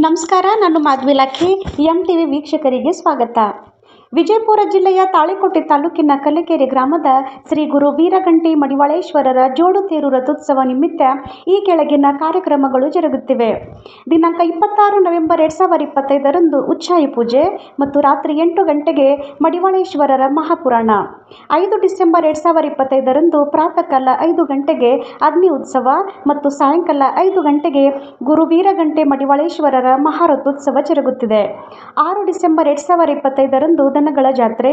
ನಮಸ್ಕಾರ ನಾನು Madhvi Lakshmi M T V ವೀಕ್ಷಕರಿಗೆ ಸ್ವಾಗತ. ವಿಜಯಪುರ ಜಿಲ್ಲೆಯ ತಾಳಿಕೋಟೆ ತಾಲೂಕಿನ ಕಲಕೆರೆ ಗ್ರಾಮದ ಶ್ರೀ ಗುರು ವೀರಗಂಟಿ ಮಡಿವಾಳೇಶ್ವರರ ಜೋಡು ತೇರು ರಥೋತ್ಸವ ನಿಮಿತ್ತ ಈ ಕೆಳಗಿನ ಕಾರ್ಯಕ್ರಮಗಳು ಜರುಗುತ್ತಿವೆ. ದಿನಾಂಕ ಇಪ್ಪತ್ತಾರು ನವೆಂಬರ್ ಎರಡು ಸಾವಿರದ ಇಪ್ಪತ್ತೈದರಂದು ಉಚ್ಛಾಯಿ ಪೂಜೆ ಮತ್ತು ರಾತ್ರಿ ಎಂಟು ಗಂಟೆಗೆ ಮಡಿವಾಳೇಶ್ವರರ ಮಹಾಪುರಾಣ. ಐದು ಡಿಸೆಂಬರ್ ಎರಡು ಸಾವಿರದ ಇಪ್ಪತ್ತೈದರಂದು ಪ್ರಾತಃ ಕಾಲ ಐದು ಗಂಟೆಗೆ ಅಗ್ನಿ ಉತ್ಸವ ಮತ್ತು ಸಾಯಂಕಾಲ ಐದು ಗಂಟೆಗೆ ಗುರು ವೀರಗಂಟೆ ಮಡಿವಾಳೇಶ್ವರರ ಮಹಾರಥೋತ್ಸವ ಜರುಗುತ್ತಿದೆ. ಆರು ಡಿಸೆಂಬರ್ ಎರಡು ಸಾವಿರದ ಇಪ್ಪತ್ತೈದರಂದು ದನಗಳ ಜಾತ್ರೆ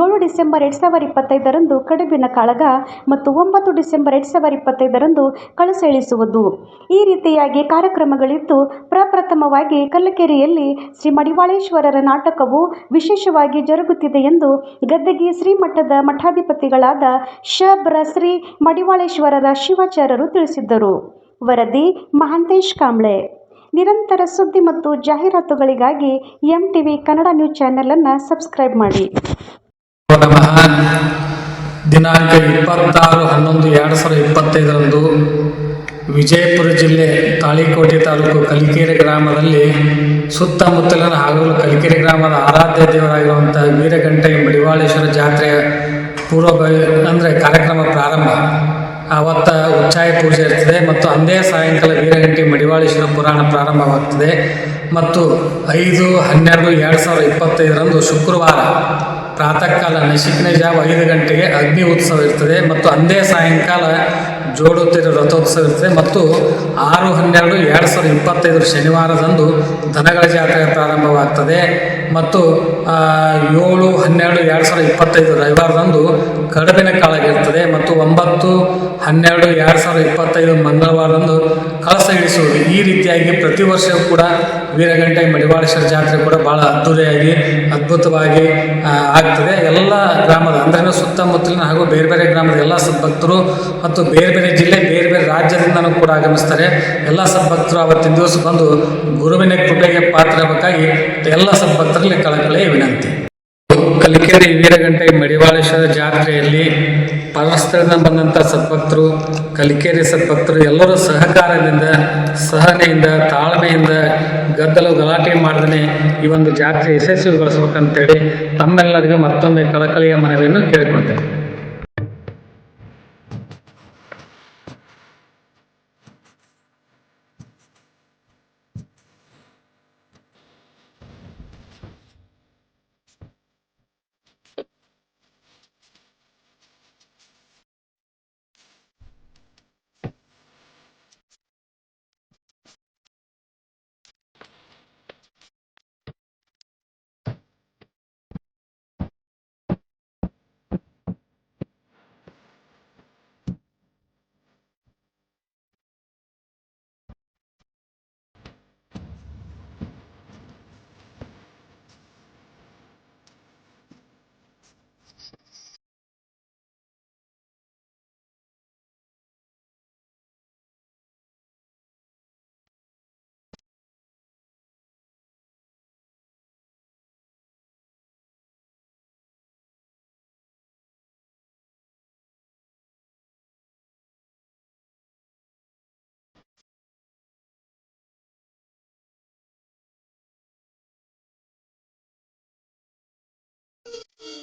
ಏಳು ಡಿಸೆಂಬರ್ ಎರಡು ಸಾವಿರದ ಇಪ್ಪತ್ತೈದರಂದು ಕಡುಬಿನ ಕಾಳಗ ಮತ್ತು ಒಂಬತ್ತು ಡಿಸೆಂಬರ್ ಎರಡು ಸಾವಿರದ ಇಪ್ಪತ್ತೈದರಂದು ಕಳಸೆಳಿಸುವುದು. ಈ ರೀತಿಯಾಗಿ ಕಾರ್ಯಕ್ರಮಗಳಿದ್ದು, ಪ್ರಪ್ರಥಮವಾಗಿ ಕಲ್ಲಕೆರೆಯಲ್ಲಿ ಶ್ರೀ ಮಡಿವಾಳೇಶ್ವರರ ನಾಟಕವು ವಿಶೇಷವಾಗಿ ಜರುಗುತ್ತಿದೆ ಎಂದು ಗದ್ದಗಿ ಶ್ರೀಮಠದ ಮಠಾಧಿಪತಿಗಳಾದ ಶಬ್ರ ಶ್ರೀ ಮಡಿವಾಳೇಶ್ವರರ ಶಿವಾಚಾರ್ಯರು ತಿಳಿಸಿದ್ದರು. ವರದಿ ಮಹಾಂತೇಶ್ ಕಾಂಬ್ಳೆ. ನಿರಂತರ ಸುದ್ದಿ ಮತ್ತು ಜಾಹೀರಾತುಗಳಿಗಾಗಿ ಎಂ ಟಿವಿ ಕನ್ನಡ ನ್ಯೂಸ್ ಚಾನೆಲನ್ನು ಸಬ್ಸ್ಕ್ರೈಬ್ ಮಾಡಿ. ದಿನಾಂಕ ಇಪ್ಪತ್ತಾರು ಹನ್ನೊಂದು ಎರಡು ಸಾವಿರದ ಇಪ್ಪತ್ತೈದರಂದು ವಿಜಯಪುರ ಜಿಲ್ಲೆ ತಾಳಿಕೋಟೆ ತಾಲೂಕು ಕಲಿಕೆರೆ ಗ್ರಾಮದಲ್ಲಿ ಸುತ್ತಮುತ್ತಲಿನ ಹಾಗೂ ಕಲಿಕೆರೆ ಗ್ರಾಮದ ಆರಾಧ್ಯ ದೇವರಾಗಿರುವಂಥ ವೀರಗಂಟೆ ಮಡಿವಾಳೇಶ್ವರ ಜಾತ್ರೆಯ ಪೂರ್ವ ಅಂದರೆ ಕಾರ್ಯಕ್ರಮ ಪ್ರಾರಂಭ. ಆವತ್ತ ಉಚ್ಚಾಯ ಪೂಜೆ ಇರ್ತದೆ ಮತ್ತು ಅಂದೇ ಸಾಯಂಕಾಲ ವೀರಗಂಟೆ ಮಡಿವಾಳೇಶ್ವರ ಪುರಾಣ ಪ್ರಾರಂಭವಾಗ್ತದೆ. ಮತ್ತು ಐದು ಹನ್ನೆರಡು ಎರಡು ಸಾವಿರದ ಇಪ್ಪತ್ತೈದರಂದು ಶುಕ್ರವಾರ ಪ್ರಾತಃ ಕಾಲ ನಶಿಕಿನ ಜಾವ ಐದು ಗಂಟೆಗೆ ಅಗ್ನಿ ಉತ್ಸವ ಇರ್ತದೆ. ಮತ್ತು ಅಂದೇ ಸಾಯಂಕಾಲ ಜೋಡುತ್ತಿರೋ ರಥೋತ್ಸವ ಇರ್ತದೆ ಮತ್ತು ಆರು, ಹನ್ನೆರಡು, ಎರಡು ಸಾವಿರದ ಇಪ್ಪತ್ತೈದರ ಶನಿವಾರದಂದು ದನಗಳ ಜಾತ್ರೆ ಪ್ರಾರಂಭವಾಗ್ತದೆ. ಮತ್ತು ಏಳು, ಹನ್ನೆರಡು, ಎರಡು ಸಾವಿರದ ಇಪ್ಪತ್ತೈದು ರವಿವಾರದಂದು ಕಡುಬಿನ ಕಾಳಗಿರ್ತದೆ ಮತ್ತು ಒಂಬತ್ತು, ಹನ್ನೆರಡು, ಎರಡು ಸಾವಿರದ ಇಪ್ಪತ್ತೈದು ಮಂಗಳವಾರದಂದು ಕಳಸ ಇಳಿಸುವುದು. ಈ ರೀತಿಯಾಗಿ ಪ್ರತಿ ವರ್ಷವೂ ಕೂಡ ವೀರಗಂಟೆ ಮಡಿವಾಳೇಶ್ವರ ಜಾತ್ರೆ ಕೂಡ ಭಾಳ ಅದ್ಧೂರಿಯಾಗಿ ಅದ್ಭುತವಾಗಿ ಆಗ್ತದೆ. ಎಲ್ಲ ಗ್ರಾಮದ, ಅಂದ್ರೆ ಸುತ್ತಮುತ್ತಲಿನ ಹಾಗೂ ಬೇರೆ ಬೇರೆ ಗ್ರಾಮದ ಎಲ್ಲ ಭಕ್ತರು ಮತ್ತು ಬೇರೆ ಬೇರೆ ಜಿಲ್ಲೆ, ಬೇರೆ ಬೇರೆ ರಾಜ್ಯದಿಂದನೂ ಕೂಡ ಆಗಮಿಸ್ತಾರೆ. ಎಲ್ಲ ಸದ್ಭಕ್ತರು ಅವತ್ತಿನ ದಿವಸ ಬಂದು ಗುರುವಿನ ಕೃಪೆಗೆ ಪಾತ್ರಬೇಕಾಗಿ ಎಲ್ಲ ಸದ್ಭಕ್ತರಲ್ಲಿ ಕಳಕಳಿಯ ವಿನಂತಿ. ಕಲಿಕೆರೆ ವೀರಗಂಟೆ ಮಡಿವಾಳೇಶ್ವರ ಜಾತ್ರೆಯಲ್ಲಿ ಪರಸ್ಥಳದಿಂದ ಬಂದಂಥ ಸದ್ಭಕ್ತರು ಕಲಿಕೆರೆ ಸದ್ಭಕ್ತರು ಎಲ್ಲರೂ ಸಹಕಾರದಿಂದ, ಸಹನೆಯಿಂದ, ತಾಳ್ಮೆಯಿಂದ ಗದ್ದಲು ಗಲಾಟೆ ಮಾಡದೇ ಈ ಒಂದು ಜಾತ್ರೆ ಯಶಸ್ವಿಗೊಳಿಸ್ಬೇಕಂತೇಳಿ ತಮ್ಮೆಲ್ಲರಿಗೂ ಮತ್ತೊಮ್ಮೆ ಕಳಕಳಿಯ ಮನವಿಯನ್ನು ಕೇಳಿಕೊಳ್ತೇನೆ.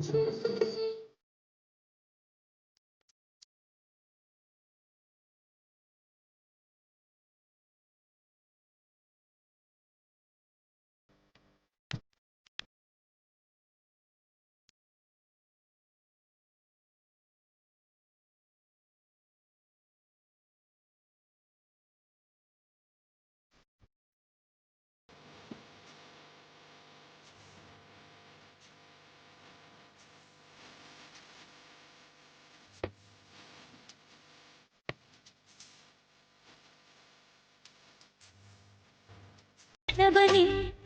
其实是。把你。